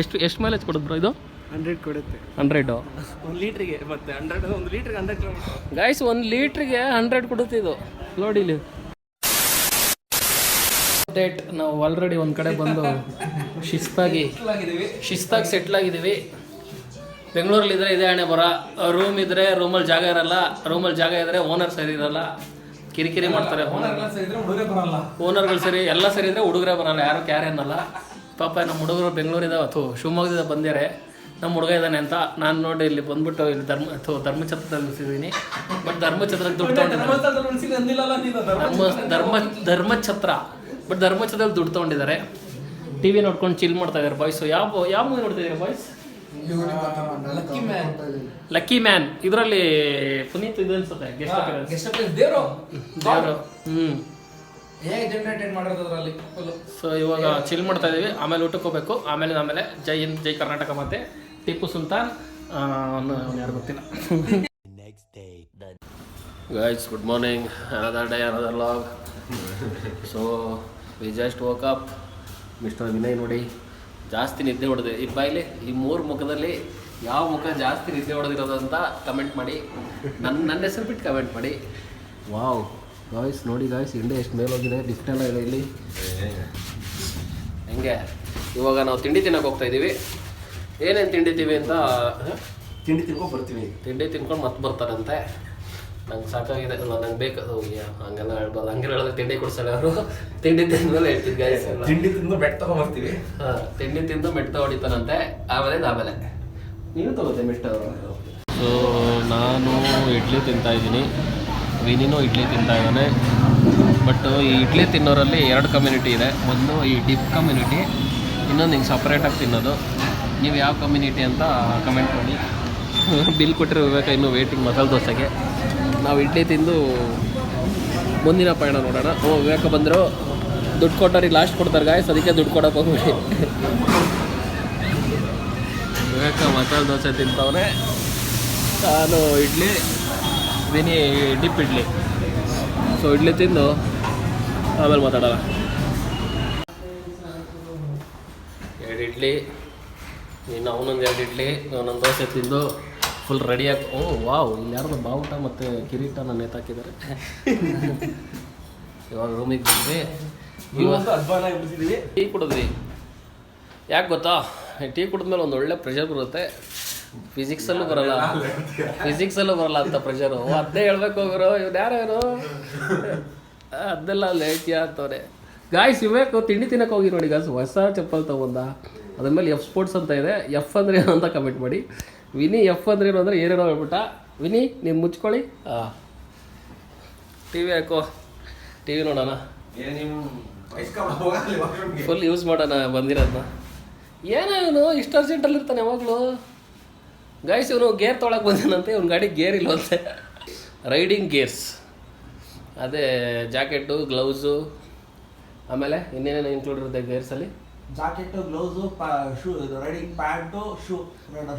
ಎಷ್ಟು ಎಷ್ಟು ಮೈಲೇಜ್ ಕೊಡುತ್ತೆ ಬ್ರೋ ಇದು? ಹಂಡ್ರೆಡ್ ಕೊಡುತ್ತೆ. ಹಂಡ್ರೆಡು ಒಂದು ಲೀಟ್ರಿಗೆ ಮತ್ತೆ ಹಂಡ್ರೆಡ್ ಒಂದು ಲೀಟ್ರಿಗೆ ಹಂಡ್ರೆಡ್ ಕಿಲೋಮೀಟರ್ ಗೈಸ್ ಒಂದು ಲೀಟ್ರಿಗೆ ಹಂಡ್ರೆಡ್ ಕೊಡುತ್ತೆ ಇದು. ನೋಡಿ ಇಲ್ಲಿ. ಅಪ್ಡೇಟ್ ನಾವು ಆಲ್ರೆಡಿ ಒಂದು ಕಡೆ ಬಂದು ಶಿಸ್ತಾಗಿ ಶಿಸ್ತಾಗಿ ಸೆಟ್ಲ್ ಆಗಿದ್ದೀವಿ. ಬೆಂಗಳೂರಲ್ಲಿ ಇದ್ರೆ ಇದೇ ಹಣೆ ಬರ. ರೂಮ್ ಇದ್ರೆ ರೂಮಲ್ಲಿ ಜಾಗ ಇರಲ್ಲ. ರೂಮಲ್ಲಿ ಜಾಗ ಇದ್ರೆ ಓನರ್ ಸರಿ ಇರಲ್ಲ. ಕಿರಿಕಿರಿ ಮಾಡ್ತಾರೆ. ಓನರ್ಗಳು ಸರಿ ಎಲ್ಲ ಸರಿ ಇದ್ರೆ ಹುಡುಗರೇ ಬರಲ್ಲ. ಯಾರು ಕ್ಯಾರ್ ಏನಲ್ಲ ಪಾಪ ನಮ್ಮ ಹುಡುಗರು ಬೆಂಗಳೂರಿಂದ ಅಥವಾ ಶಿವಮೊಗ್ಗದಿಂದ ಬಂದಿದ್ದಾರೆ. ನಮ್ಮ ಹುಡುಗ ಇದ್ದಾನೆ ಅಂತ ನಾನು ನೋಡಿ ಇಲ್ಲಿ ಬಂದ್ಬಿಟ್ಟು ಇಲ್ಲಿ ಧರ್ಮ ಅಥವಾ ಧರ್ಮಛತ್ರದಲ್ಲಿ ನಿಲ್ಸಿದ್ದೀನಿ ಬಟ್ ಧರ್ಮಛತ್ರಕ್ಕೆ ದುಡ್ಡು ತಗೊಂಡಿದ್ದಾರೆ. ಧರ್ಮ ಧರ್ಮ ಧರ್ಮಛತ್ರ. ಬಟ್ ಧರ್ಮಛತ್ರದಲ್ಲಿ ದುಡ್ಡು ತೊಗೊಂಡಿದ್ದಾರೆ. ಟಿ ವಿ ನೋಡ್ಕೊಂಡು ಚಿಲ್ ಮಾಡ್ತಾ ಇದ್ದಾರೆ ಬಾಯ್ಸು ಯಾವ ಯಾವ ಮೂವಿ ನೋಡ್ತಾ ಇದ್ದಾರೆ ಬಾಯ್ಸ್ ಲಕ್ಕಿ ಮ್ಯಾನ್ ಇದರಲ್ಲಿ ಪುನೀತ್ ಇದು ಅನ್ಸುತ್ತೆ ಗೆಸ್ಟ್ ದೇವರು. ದೇವರು. ಹ್ಞೂ ಹೇಗೆ ಸೊ ಇವಾಗ ಚಿಲ್ ಮಾಡ್ತಾ ಇದೀವಿ. ಆಮೇಲೆ ಊಟಕ್ಕೆ ಹೋಗ್ಬೇಕು. ಆಮೇಲೆ ಆಮೇಲೆ ಜೈ ಹಿಂದ್ ಜೈ ಕರ್ನಾಟಕ ಮತ್ತೆ ಟಿಪ್ಪು ಸುಲ್ತಾನ್ ಆ, ಅವ್ನು ಅವ್ನು ಯಾರು ಗೊತ್ತಿಲ್ಲ. Guys good morning another day another log so we just woke up mister Vinay ನೋಡಿ ಜಾಸ್ತಿ ನಿದ್ದೆ ಹೊಡೆದೆ ಈ ಬಾಯಲ್ಲಿ ಈ ಮೂರು ಮುಖದಲ್ಲಿ ಯಾವ ಮುಖ ಜಾಸ್ತಿ ನಿದ್ದೆ ಹೊಡೆದಿರೋದು ಅಂತ ಕಮೆಂಟ್ ಮಾಡಿ. ನನ್ನ ನನ್ನ ಹೆಸರು ಬಿಟ್ಟು ಕಮೆಂಟ್ ಮಾಡಿ. ವಾವ್ ಗಾಯ್ಸ್ ನೋಡಿ ಗಾಯ್ಸ್ ಹಿಂಡೆ ಎಷ್ಟು ಮೇಲೆ ಹೋಗಿದೆ ಲಿಫ್ಟ್ ಎಲ್ಲ ಇದೆ ಇಲ್ಲಿ. ಹೆಂಗೆ? ಇವಾಗ ನಾವು ತಿಂಡಿ ತಿನ್ನಕ್ಕೆ ಹೋಗ್ತಾ ಇದ್ದೀವಿ ಏನೇನು ತಿಂಡಿತೀವಿ ಅಂತ ತಿಂಡಿ ತಿನ್ಕೊಂಡು ಬರ್ತೀವಿ. ತಿಂಡಿ ತಿನ್ಕೊಂಡು ಮತ್ತೆ ಬರ್ತಾರಂತೆ. ನಂಗೆ ಸಾಕಾಗಿದೆ. ಅಲ್ಲ ನಂಗೆ ಬೇಕು. ಹಂಗೆಲ್ಲ ಹೇಳ್ಬಾರ್ದು. ಹಂಗೆ ಹೇಳಿದ್ರೆ ತಿಂಡಿ ಕೊಡ್ಸಲ್ಲ ಅವರು. ತಿಂಡಿ ತಿಂದ್ಮೇಲೆ ಹೇಳ್ತಿದ್ದು ಗಾಯ್ಸ್ ತಿಂಡಿ ತಿಂದು ಬೆಟ್ ತಗೊಂಡ್ ಬರ್ತೀವಿ ಹಾಂ ತಿಂಡಿ ತಿಂದು ಮೆಟ್ಟ ಹೊಡಿತಾನಂತೆ ಆಮೇಲೆ ಆಮೇಲೆ. ನೀನು ತಗೋತೆ ಮೆಟ್ಟ ಸೊ ನಾನು ಇಡ್ಲಿ ತಿಂತಾ ಇದ್ದೀನಿ. ವಿನಿನೂ ಇಡ್ಲಿ ತಿಂತಾ ಇದ್ದಾನೆ ಬಟ್ ಈ ಇಡ್ಲಿ ತಿನ್ನೋರಲ್ಲಿ ಎರಡು ಕಮ್ಯುನಿಟಿ ಇದೆ. ಒಂದು ಈ ಡಿಪ್ ಕಮ್ಯುನಿಟಿ ಇನ್ನೊಂದು ಹಿಂಗೆ ಸಪ್ರೇಟಾಗಿ ತಿನ್ನೋದು. ನೀವು ಯಾವ ಕಮ್ಯುನಿಟಿ ಅಂತ ಕಮೆಂಟ್ ಮಾಡಿ. ಬಿಲ್ ಕೊಟ್ಟರೆ ವಿವೇಕ ಇನ್ನೂ ವೇಟಿಂಗ್ ಮಸಾಲೆ ದೋಸೆಗೆ. ನಾವು ಇಡ್ಲಿ ತಿಂದು ಮುಂದಿನ ಪಯಣ ನೋಡೋಣ. ಓ, ವಿವೇಕ ಬಂದರು. ದುಡ್ಡು ಕೊಟ್ಟವ್ರಿಗೆ ಲಾಸ್ಟ್ ಕೊಡ್ತಾರೆ ಗಾಯ್ಸ್ ಅದಕ್ಕೆ ದುಡ್ಡು ಕೊಡೋಕೆ ಹೋಗ್ಬಿಡಿ. ವಿವೇಕ ಮಸಾಲೆ ದೋಸೆ ತಿಂತವ್ರೆ ನಾನು ಇಡ್ಲಿ ವಿನಿ ಡಿಪ್ ಇಡ್ಲಿ. ಸೊ ಇಡ್ಲಿ ತಿಂದು ಆಮೇಲೆ ಮಾತಾಡೋಣ. ಎರಡು ಇಡ್ಲಿ ಇನ್ನು ಅವನೊಂದು ಎರಡು ಇಡ್ಲಿ ಅವನೊಂದು ದೋಸೆ ತಿಂದು ಫುಲ್ ರೆಡಿಯಾಗಿ ಓ ವಾವ್ ಇಲ್ಲಿ ಯಾರ್ದು ಬಾವುಟ ಮತ್ತು ಕಿರೀಟ ನನ್ನ ನೇತಾಕಿದ್ದಾರೆ. ಇವಾಗ ರೂಮಿಗೆ ಬಂದ್ವಿ. ಟೀ ಕುಡಿದ್ವಿ. ಯಾಕೆ ಗೊತ್ತಾ? ಟೀ ಕುಡಿದ್ಮೇಲೆ ಒಂದು ಒಳ್ಳೆ ಪ್ರೆಷರ್ ಬರುತ್ತೆ. ಫಿಸಿಕ್ಸಲ್ಲೂ ಬರಲ್ಲ. ಫಿಸಿಕ್ಸಲ್ಲೂ ಬರಲ್ಲ ಅಂತ ಪ್ರೆಷರು ಅದೇ ಹೇಳ್ಬೇಕು ಹೋಗಿರೋ ಇವ್ರು ಯಾರು ಇವರು ಅದೆಲ್ಲ ಲೇಟ್ಯ ಅಂತವ್ರೆ. ಗಾಯ್ಸ್ ಇಬೇಕು ತಿಂಡಿ ತಿನ್ನಕ್ಕೆ ಹೋಗಿ ನೋಡಿ ಗಾಯ್ಸ್ ಹೊಸ ಚಪ್ಪಲ್ ತಗೊಂಡ. ಅದ್ರ ಮೇಲೆ ಎಫ್ ಸ್ಪೋರ್ಟ್ಸ್ ಅಂತ ಇದೆ. ಎಫ್ ಅಂದ್ರೆ ಏನು ಅಂತ ಕಮೆಂಟ್ ಮಾಡಿ. ವಿನಿ ಎಫ್ ಅಂದ್ರೆ ಏನು ಅಂದರೆ ಏನೇನೋ ಹೇಳ್ಬಿಟ್ಟ. ವಿನಿ ನೀವು ಮುಚ್ಕೊಳ್ಳಿ. ಹಾಂ ಟಿ ವಿ ಹಾಕೋ ಟಿ ವಿ ನೋಡೋಣ ಫುಲ್ ಯೂಸ್ ಮಾಡೋಣ ಬಂದಿರೋದನ್ನ ಏನೋ ಇವನು ಇಷ್ಟು ಅರ್ಜೆಂಟಲ್ಲಿ ಇರ್ತಾನೆ ಯಾವಾಗಲೂ. ಗೈಸ್ ಇವನು ಗೇರ್ ತೊಳಕ್ಕೆ ಬಂದಾನಂತೆ ಇವ್ನ ಗಾಡಿ ಗೇರ್ ಇಲ್ವಂತೆ ರೈಡಿಂಗ್ ಗೇರ್ಸ್ ಅದೇ ಜಾಕೆಟು ಗ್ಲೌಸು ಆಮೇಲೆ ಇನ್ನೇನೇನು ಇನ್ಕ್ಲೂಡ್ ಇರುತ್ತೆ ಗೇರ್ಸಲ್ಲಿ jacket gloves shoe riding pants shoe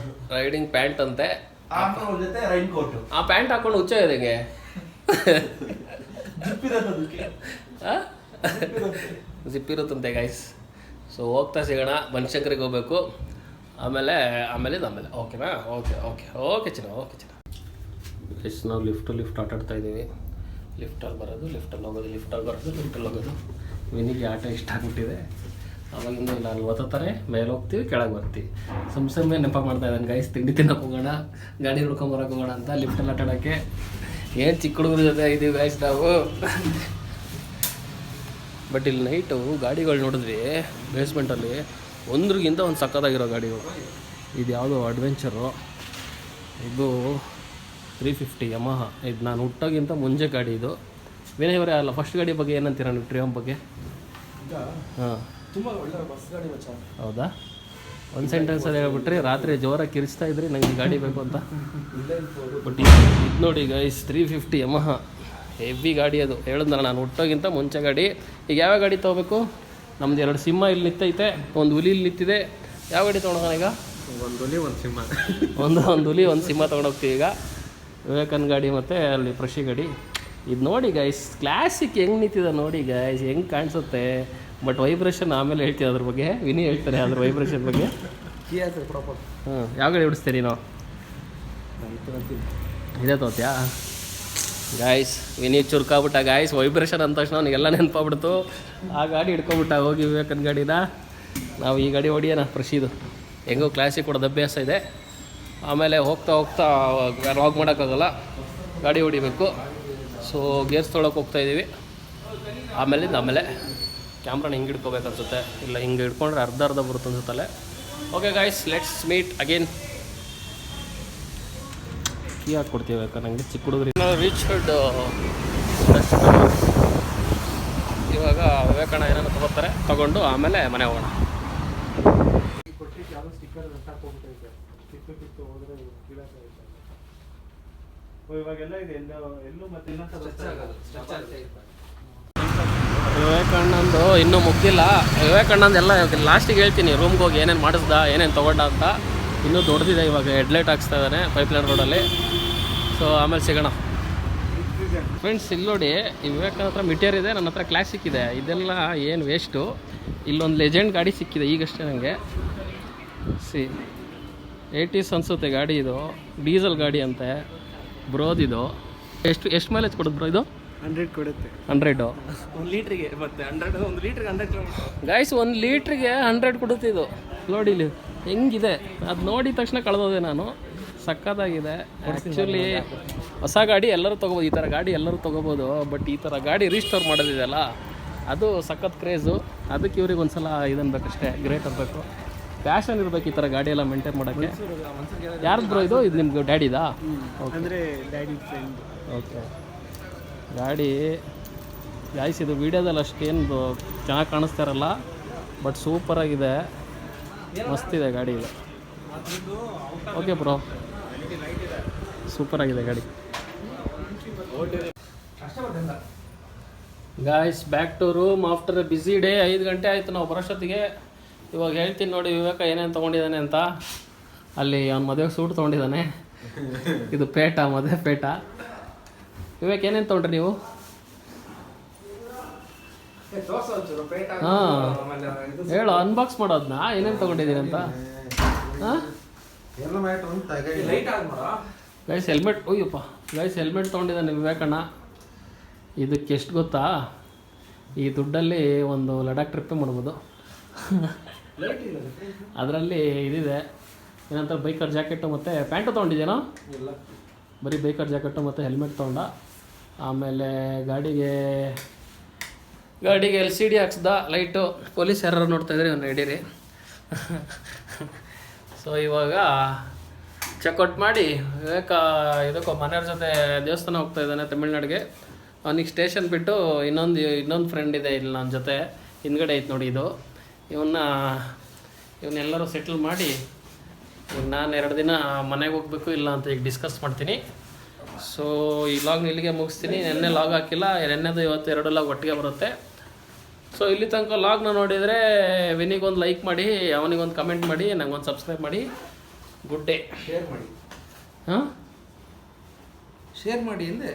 shoe riding pant ಅಂತೆ. ಜೊತೆ ರೈನ್ ಕೋಟು ಆ ಪ್ಯಾಂಟ್ ಹಾಕೊಂಡು ಹುಚ್ಚ ಇದೆ ಜಿಪ್ ಇರುತ್ತಂತೆ ಗೈಸ್ ಸೊ ಹೋಗ್ತಾ ಸಿಗೋಣ ಬನಶಂಕರಿಗೆ ಹೋಗ್ಬೇಕು. ಆಮೇಲೆ ಆಮೇಲೆ ಆಮೇಲೆ. ಓಕೆನಾ ಓಕೆ ಓಕೆ ಓಕೆ ಚಿನ್ನ ಓಕೆ ಚಿನ್ನ. ಎಷ್ಟು ನಾವು ಲಿಫ್ಟು ಲಿಫ್ಟ್ ಆಟಾಡ್ತಾ ಇದ್ದೀವಿ. ಲಿಫ್ಟಲ್ಲಿ ಬರೋದು ಲಿಫ್ಟಲ್ಲಿ ಹೋಗೋದು ಲಿಫ್ಟಲ್ಲಿ ಬರೋದು ಲಿಫ್ಟಲ್ಲಿ ಹೋಗೋದು. ವಿನಿಗೆ ಆಟ ಇಷ್ಟ ಆಗ್ಬಿಟ್ಟಿದೆ. ಅವಾಗಿಂದ ಇಲ್ಲ, ಅಲ್ಲಿ ಓದ್ತಾರೆ ಮೇಲೆ ಹೋಗ್ತೀವಿ, ಕೆಳಗೆ ಬರ್ತೀವಿ. ಸುಮ್ ಸುಮ್ಮನೆ ನೆಪ ಮಾಡ್ತಾ ಇದ್ದಾನೆ ಗೈಸ್ ತಿಂಡಿ ತಿನ್ನೋಕೆ ಹೋಗೋಣ, ಗಾಡಿ ಹುಡ್ಕೊಂಬರಕ್ಕೆ ಹೋಗೋಣ ಅಂತ ಲಿಫ್ಟಲ್ಲಿ ಆಟಾಡೋಕ್ಕೆ ಏನು ಚಿಕ್ಕ ಹುಡುಗರ ಜೊತೆ ಇದ್ದೀವಿ ಗೈಸ್ ನಾವು. ಬಟ್ ಇಲ್ಲಿ ನೈಟು ಗಾಡಿಗಳು ನೋಡಿದ್ವಿ ಬೇಸ್ಮೆಂಟಲ್ಲಿ ಒಂದ್ರಿಗಿಂತ ಒಂದು ಸಕ್ಕತ್ತಾಗಿರೋ ಗಾಡಿಗಳು. ಇದು ಯಾವುದೋ ಅಡ್ವೆಂಚರು ಇದು ತ್ರೀ ಫಿಫ್ಟಿ ಯಮಹ ಇದು ನಾನು ಹುಟ್ಟೋಗಿಂತ ಮುಂಚೆ ಗಾಡಿ ಇದು. ವಿನಯ್ ಅವರೇ ಅಲ್ಲ ಫಸ್ಟ್ ಗಾಡಿ ಬಗ್ಗೆ ಏನಂತೀರ ನೀವು ಟ್ರಿಯಮ್ ಬಗ್ಗೆ? ಹಾಂ. ತುಂಬಾ ಒಳ್ಳೆ ಬಸ್ ಗಾಡಿ ಮಚ್ಚ. ಹೌದಾ? ಒಂದು ಸೆಂಟೆನ್ಸಲ್ಲಿ ಹೇಳ್ಬಿಟ್ರಿ ರಾತ್ರಿ ಜೋರಾಗಿ ಕಿರಿಸ್ತಾ ಇದ್ರಿ ನಂಗೆ ಗಾಡಿ ಬೇಕು ಅಂತ. ಬಟ್ ಇದು ನೋಡಿ guys three fifty Yamaha heavy ಗಾಡಿ ಅದು. ಹೇಳಿದ್ನಲ್ಲ ನಾನು ಹುಟ್ಟೋಗಿಂತ ಮುಂಚೆ ಗಾಡಿ. ಈಗ ಯಾವ ಗಾಡಿ ತೊಗೋಬೇಕು? ನಮ್ದು ಎರಡು ಸಿಂಹ ಇಲ್ಲಿ ನಿಂತೈತೆ ಒಂದು ಹುಲಿ ಇಲ್ಲಿ ನಿಂತಿದೆ. ಯಾವ ಗಾಡಿ ತೊಗೊಂಡೋಗೋಣ ಈಗ? ಒಂದು ಹುಲಿ ಒಂದು ಸಿಂಹ. ಒಂದು ಒಂದು ಹುಲಿ ಒಂದು ಸಿಂಹ ತೊಗೊಂಡೋಗ್ತೀವಿ ಈಗ. ವಿವೇಕನ್ ಗಾಡಿ ಮತ್ತು ಅಲ್ಲಿ ಪ್ರಶಿ ಗಾಡಿ. ಇದು ನೋಡಿ ಗೈಸ್ ಕ್ಲಾಸಿಕ್ ಹೆಂಗೆ ನಿಂತಿದೆ ನೋಡಿ ಗೈಸ್ ಹೆಂಗೆ ಕಾಣಿಸುತ್ತೆ. ಬಟ್ ವೈಬ್ರೇಷನ್ ಆಮೇಲೆ ಹೇಳ್ತೀವಿ ಅದ್ರ ಬಗ್ಗೆ. ವಿನಿ ಹೇಳ್ತಾರೆ ಅದ್ರ ವೈಬ್ರೇಷನ್ ಬಗ್ಗೆ. ಹ್ಞೂ ಯಾವ ಗಾಡಿ ಓಡಿಸ್ತೀರಿ ನಾವು? ಇದೇ ತೋತ್ಯಾ? ಗಾಯ್ಸ್ ವಿನೀತ್ ಚುರ್ಕಾಬಿಟ್ಟ. ಗಾಯ್ಸ್ ವೈಬ್ರೇಷನ್ ಅಂದ ತಕ್ಷಣ ಅವನಿಗೆಲ್ಲ ನೆನಪಾಗ್ಬಿಡ್ತು. ಆ ಗಾಡಿ ಹಿಡ್ಕೊಬಿಟ್ಟ. ಹೋಗಿ ವಿವೇಕನ ಗಾಡಿನ. ನಾವು ಈ ಗಾಡಿ ಹೊಡಿಯೋಣ, ಪ್ರಶೀದು. ಹೆಂಗೋ ಕ್ಲಾಸಿಗೆ ಕೊಡೋದು ಅಭ್ಯಾಸ ಇದೆ. ಆಮೇಲೆ ಹೋಗ್ತಾ ಹೋಗ್ತಾ ವಾಕ್ ಮಾಡೋಕ್ಕಾಗಲ್ಲ. ಗಾಡಿ ಹೊಡಿಬೇಕು. ಸೊ ಗೇರ್ಸ್ ತೊಳಕ್ಕೆ ಹೋಗ್ತಾ ಇದ್ದೀವಿ ಆಮೇಲಿಂದ ಆಮೇಲೆ ಕ್ಯಾಮ್ರಾನ ಹಿಂಗೆ ಹಿಡ್ಕೋಬೇಕು ಅನ್ಸುತ್ತೆ ಇಲ್ಲ, ಹಿಂಗೆ ಹಿಡ್ಕೊಂಡ್ರೆ ಅರ್ಧ ಅರ್ಧ ಬರುತ್ತೆ ಅನ್ಸುತ್ತಲ್ಲೇ okay guys let's meet again key ಹಾಕ್ಕೊಡ್ತೀವಿ ಯಾಕೆ ನನಗೆ ಚಿಕ್ಕ ಹುಡುಗರು ರೀಚ್ ಫುಡ್ ಇವಾಗ ವಿವೇಕಣ್ಣ ಏನಾದ್ರು ತಗೋತಾರೆ, ತಗೊಂಡು ಆಮೇಲೆ ಮನೆ ಹೋಗೋಣ. ವಿವೇಕಾನಂದು ಎಲ್ಲೋ ಎಲ್ಲೂ ಇನ್ನೂ ಮುಗ್ದಿಲ್ಲ ವಿವೇಕಣ್ಣಂದೆಲ್ಲ ಲಾಸ್ಟಿಗೆ ಹೇಳ್ತೀನಿ ರೂಮ್ಗೆ ಹೋಗಿ ಏನೇನು ಮಾಡಿಸ್ದ, ಏನೇನು ತೊಗೊಂಡ ಅಂತ. ಇನ್ನೂ ದೊಡ್ಡದಿದೆ ಇವಾಗ ಹೆಡ್ಲೈಟ್ ಹಾಕ್ಸ್ತಾ ಇದ್ದಾನೆ ಪೈಪ್ಲೈನ್ ರೋಡಲ್ಲಿ ಸೊ ಆಮೇಲೆ ಸಿಗೋಣ. ಫ್ರೆಂಡ್ಸ್ ಇಲ್ಲಿ ನೋಡಿ ವಿವೇಕನ ಹತ್ರ ಮಿಟೇರ್ ಇದೆ ನನ್ನ ಹತ್ರ ಕ್ಲಾಸಿಕ್ ಇದೆ. ಇದೆಲ್ಲ ಏನು ವೇಸ್ಟು ಇಲ್ಲೊಂದು ಲೆಜೆಂಡ್ ಗಾಡಿ ಸಿಕ್ಕಿದೆ ಈಗಷ್ಟೇ ನನಗೆ ಸಿ ಏಯ್ಟೀಸ್ ಅನಿಸುತ್ತೆ ಗಾಡಿ ಇದು. ಡೀಸೆಲ್ ಗಾಡಿ ಅಂತೆ. ಬ್ರೋದಿದು ಎಷ್ಟು ಎಷ್ಟು ಮೈಲೇಜ್ ಕೊಡುತ್ತೆ ಬ್ರೋ ಇದು? ಹಂಡ್ರೆಡ್ ಕೊಡುತ್ತೆ. ಹಂಡ್ರೆಡು ಒಂದು ಲೀಟ್ರಿಗೆ ಮತ್ತೆ ಹಂಡ್ರೆಡ್ ಒಂದು ಲೀಟ್ರಿಗೆ ಹಂಡ್ರೆಡ್ ಕಿಲೋಮೀಟರ್ ಗೈಸ್ ಒಂದು ಲೀಟ್ರಿಗೆ ಹಂಡ್ರೆಡ್ ಕೊಡುತ್ತೆ ಇದು. ನೋಡಿ ಇಲ್ಲಿ ಹೆಂಗಿದೆ. ಅದು ನೋಡಿದ ತಕ್ಷಣ ಕಳೆದೋದೆ ನಾನು. ಸಕ್ಕತ್ತಾಗಿದೆ. ಆ್ಯಕ್ಚುಲಿ ಹೊಸ ಗಾಡಿ ಎಲ್ಲರೂ ತೊಗೋಬೋದು ಈ ಥರ ಗಾಡಿ ಎಲ್ಲರೂ ತೊಗೋಬೋದು ಬಟ್ ಈ ಥರ ಗಾಡಿ ರೀಸ್ಟೋರ್ ಮಾಡೋದಿದೆಯಲ್ಲ ಅದು ಸಖತ್ ಕ್ರೇಜು ಅದಕ್ಕೆ ಇವ್ರಿಗೆ ಒಂದು ಸಲ ಇದನ್ಬೇಕಷ್ಟೇ ಗ್ರೇಟ್ ಅನ್ಬೇಕು ಫ್ಯಾಷನ್ ಇರಬೇಕು ಈ ಥರ ಗಾಡಿ ಎಲ್ಲ ಮೇಂಟೈನ್ ಮಾಡೋಕ್ಕೆ. ಯಾರು ಬ್ರೋ ಇದು? ಇದು ನಿಮ್ಗೆ ಡ್ಯಾಡಿದಾ ಓಕೆ ಓಕೆ ಗಾಡಿ ಗಾಯ್ಸ್ ಇದು ವೀಡಿಯೋದಲ್ಲಿ ಅಷ್ಟೇನು ಚೆನ್ನಾಗಿ ಕಾಣಿಸ್ತಾ ಇರಲ್ಲ ಬಟ್ ಸೂಪರಾಗಿದೆ ಮಸ್ತಿದೆ ಗಾಡಿ ಇದು. Okay bro. ಸೂಪರ್ ಆಗಿದೆ ಗಾಡಿ. Guys back to room after a busy day ಐದು ಗಂಟೆ ಆಯಿತು ನಾವು ಬರೋಷ್ಟೊತ್ತಿಗೆ. ಇವಾಗ ಹೇಳ್ತೀನಿ ನೋಡಿ ವಿವೇಕ ಏನೇನು ತೊಗೊಂಡಿದ್ದಾನೆ ಅಂತ. ಅಲ್ಲಿ ಅವ್ನು ಮದುವೆಗೆ ಸೂಟ್ ತೊಗೊಂಡಿದ್ದಾನೆ. ಇದು ಪೇಟ ಮದುವೆ ಪೇಟ. ವಿವೇಕ್ ಏನೇನು ತೊಗೊಂಡ್ರಿ ನೀವು? ಹಾಂ. ಹೇಳು ಅನ್ಬಾಕ್ಸ್ ಮಾಡೋದನ್ನ ಏನೇನು ತೊಗೊಂಡಿದ್ದೀನಿ ಅಂತ? ಗೈಸ್ ಹೆಲ್ಮೆಟ್ ಓಯ್ಯಪ್ಪ. ಗೈಸ್ ಹೆಲ್ಮೆಟ್ ತೊಗೊಂಡಿದ್ದಾನೆ ವಿವೇಕಣ್ಣ. ಇದಕ್ಕೆ ಎಷ್ಟು ಗೊತ್ತಾ? ಈ ದುಡ್ಡಲ್ಲಿ ಒಂದು ಲಡಾಖ್ ಟ್ರಿಪ್ಪೇ ಮಾಡ್ಬೋದು. ಅದರಲ್ಲಿ ಇದಿದೆ. ಏನಂತ ಬೈಕರ್ ಜಾಕೆಟು ಮತ್ತು ಪ್ಯಾಂಟು ತೊಗೊಂಡಿದ್ದೇನೋ ಇಲ್ಲ. ಬರೀ ಬೈಕರ್ ಜಾಕೆಟು ಮತ್ತು ಹೆಲ್ಮೆಟ್ ತೊಗೊಂಡ. ಆಮೇಲೆ ಗಾಡಿಗೆ ಗಾಡಿಗೆ ಎಲ್ ಸಿ ಡಿ ಹಾಕ್ಸ್ದ ಲೈಟು ಪೊಲೀಸ್ ಯಾರು ನೋಡ್ತಾ ಇದ್ರೆ ಅವ್ನು ಹಿಡೀರಿ ಸೊ ಇವಾಗ ಚೆಕ್ಔಟ್ ಮಾಡಿ ವಿವೇಕ ಇದಕ್ಕೋ ಮನೆಯವ್ರ ಜೊತೆ ದೇವಸ್ಥಾನ ಹೋಗ್ತಾ ಇದ್ದಾನೆ ತಮಿಳ್ನಾಡಿಗೆ. ಅವನಿಗೆ ಸ್ಟೇಷನ್ ಬಿಟ್ಟು ಇನ್ನೊಂದು ಇನ್ನೊಂದು ಫ್ರೆಂಡ್ ಇದೆ ಇಲ್ಲಿ ನನ್ನ ಜೊತೆ. ಹಿಂದ್ಗಡೆ ಐತೆ ನೋಡಿ ಇದು. ಇವನ್ನ ಇವನ್ನೆಲ್ಲರೂ ಸೆಟ್ಲ್ ಮಾಡಿ ನಾನು ಎರಡು ದಿನ ಮನೆಗೆ ಹೋಗ್ಬೇಕು ಇಲ್ಲ ಅಂತ ಈಗ ಡಿಸ್ಕಸ್ ಮಾಡ್ತೀನಿ. ಸೊ ಈ ಲಾಗ್ನ ಇಲ್ಲಿಗೆ ಮುಗಿಸ್ತೀನಿ. ನೆನ್ನೆ ಲಾಗ್ ಹಾಕಿಲ್ಲ. ನೆನ್ನೆದು ಇವತ್ತು ಎರಡು ಲಾಗ್ ಒಟ್ಟಿಗೆ ಬರುತ್ತೆ. ಸೊ ಇಲ್ಲಿ ತನಕ ಲಾಗ್ನ ನೋಡಿದರೆ ವಿನಿಗೊಂದು ಲೈಕ್ ಮಾಡಿ ಅವನಿಗೊಂದು ಕಮೆಂಟ್ ಮಾಡಿ ನಂಗೊಂದು ಸಬ್ಸ್ಕ್ರೈಬ್ ಮಾಡಿ. ಗುಡ್ ಡೇ ಶೇರ್ ಮಾಡಿ. ಹಾಂ? ಶೇರ್ ಮಾಡಿ ಅಂದೆ